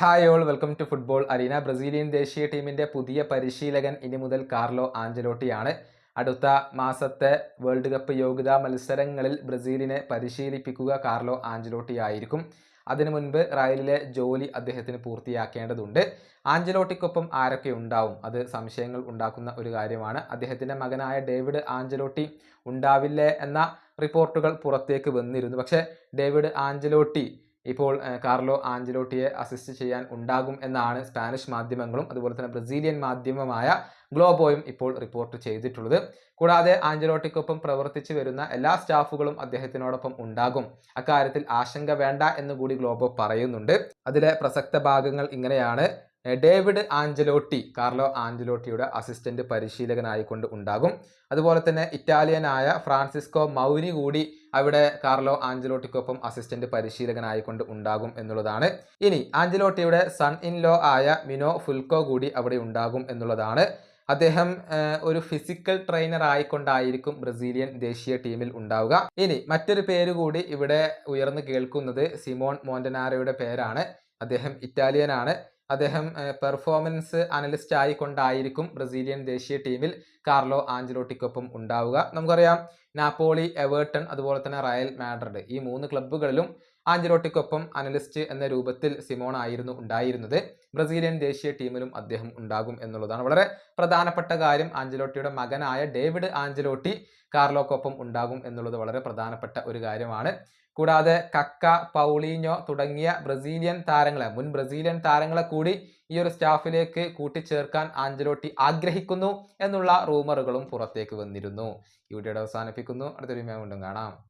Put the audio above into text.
Hi all welcome to football arena Brazilian ദേശീയ ടീമിന്റെ പുതിയ പരിശീലകൻ ഇനി മുതൽ കാർലോ ആഞ്ചലോട്ടിയാണ് അടുത്ത മാസത്തെ വേൾഡ് കപ്പ് യോഗ്യതാ മത്സരങ്ങളിൽ ബ്രസീലിനെ പരിശീലിപ്പിക്കുക കാർലോ ആഞ്ചലോട്ടി ആയിരിക്കും. അതിനു മുൻപ് റയലിലെ ജോലി അദ്ദേഹത്തിന് പൂർത്തിയാക്കേണ്ടതുണ്ട്. ആഞ്ചലോട്ടിക്കൊപ്പം ആരൊക്കെ ഉണ്ടാവും? അത് സംശയങ്ങൾ ഉണ്ടാക്കുന്ന ഒരു കാര്യമാണ്. അദ്ദേഹത്തിന്റെ മകനായ ഡേവിഡ് ആഞ്ചലോട്ടി ഉണ്ടാവില്ലേ എന്ന റിപ്പോർട്ടുകൾ പുറത്തേക്ക് വന്നിരുന്നു. പക്ഷേ ഡേവിഡ് ആഞ്ചലോട്ടി ഇപ്പോൾ കാർലോ ആഞ്ചലോട്ടിയെ അസിസ്റ്റ് ചെയ്യാൻ ഉണ്ടാകും എന്നാണ് സ്പാനിഷ് മാധ്യമങ്ങളും അതുപോലെ തന്നെ ബ്രസീലിയൻ മാധ്യമമായ ഗ്ലോബോയും ഇപ്പോൾ റിപ്പോർട്ട് ചെയ്തിട്ടുള്ളത്. കൂടാതെ ആഞ്ചലോട്ടിക്കൊപ്പം പ്രവർത്തിച്ചു വരുന്ന എല്ലാ സ്റ്റാഫുകളും അദ്ദേഹത്തിനോടൊപ്പം ഉണ്ടാകും. അക്കാര്യത്തിൽ ആശങ്ക വേണ്ട എന്നുകൂടി ഗ്ലോബോ പറയുന്നുണ്ട്. അതിലെ പ്രസക്ത ഭാഗങ്ങൾ ഇങ്ങനെയാണ്. ഡേവിഡ് ആഞ്ചലോട്ടി കാർലോ ആഞ്ചലോട്ടിയുടെ അസിസ്റ്റന്റ് പരിശീലകനായിക്കൊണ്ട് ഉണ്ടാകും. അതുപോലെ തന്നെ ഇറ്റാലിയനായ ഫ്രാൻസിസ്കോ മൗനി കൂടി അവിടെ കാർലോ ആഞ്ചലോട്ടിക്കൊപ്പം അസിസ്റ്റന്റ് പരിശീലകനായിക്കൊണ്ട് ഉണ്ടാകും എന്നുള്ളതാണ്. ഇനി ആഞ്ചലോട്ടിയുടെ സൺ ഇൻ ലോ ആയ മിനോ ഫുൽക്കോ കൂടി അവിടെ ഉണ്ടാകും എന്നുള്ളതാണ്. അദ്ദേഹം ഒരു ഫിസിക്കൽ ട്രെയിനർ ആയിക്കൊണ്ടായിരിക്കും ബ്രസീലിയൻ ദേശീയ ടീമിൽ ഉണ്ടാവുക. ഇനി മറ്റൊരു പേര് കൂടി ഇവിടെ ഉയർന്നു കേൾക്കുന്നത് സിമോൺ മോണ്ടനാരയുടെ പേരാണ്. അദ്ദേഹം ഇറ്റാലിയനാണ്. അദ്ദേഹം പെർഫോമൻസ് അനലിസ്റ്റ് ആയിക്കൊണ്ടായിരിക്കും ബ്രസീലിയൻ ദേശീയ ടീമിൽ കാർലോ ആഞ്ചലോട്ടിക്കൊപ്പം ഉണ്ടാവുക. നമുക്കറിയാം നാപ്പോളി എവേർട്ടൺ അതുപോലെ തന്നെ റയൽ മാഡ്രിഡ് ഈ മൂന്ന് ക്ലബ്ബുകളിലും ആഞ്ചലോട്ടിക്കൊപ്പം അനലിസ്റ്റ് എന്ന രൂപത്തിൽ സിമോൺ ആയിരുന്നു ഉണ്ടായിരുന്നത്. ബ്രസീലിയൻ ദേശീയ ടീമിലും അദ്ദേഹം ഉണ്ടാകും എന്നുള്ളതാണ്. വളരെ പ്രധാനപ്പെട്ട കാര്യം ആഞ്ചലോട്ടിയുടെ മകനായ ഡേവിഡ് ആഞ്ചലോട്ടി കാർലോക്കൊപ്പം ഉണ്ടാകും എന്നുള്ളത് വളരെ പ്രധാനപ്പെട്ട ഒരു കാര്യമാണ്. കൂടാതെ കക്ക പൗളീഞ്ഞോ തുടങ്ങിയ ബ്രസീലിയൻ താരങ്ങളെ മുൻ ബ്രസീലിയൻ താരങ്ങളെ കൂടി ഈ ഒരു സ്റ്റാഫിലേക്ക് കൂട്ടിച്ചേർക്കാൻ ആഞ്ചലോട്ടി ആഗ്രഹിക്കുന്നു എന്നുള്ള റൂമറുകളും പുറത്തേക്ക് വന്നിരുന്നു. ഈ വീഡിയോയുടെ അവസാനിപ്പിക്കുന്നു. അടുത്തൊരു വീണ്ടും കാണാം.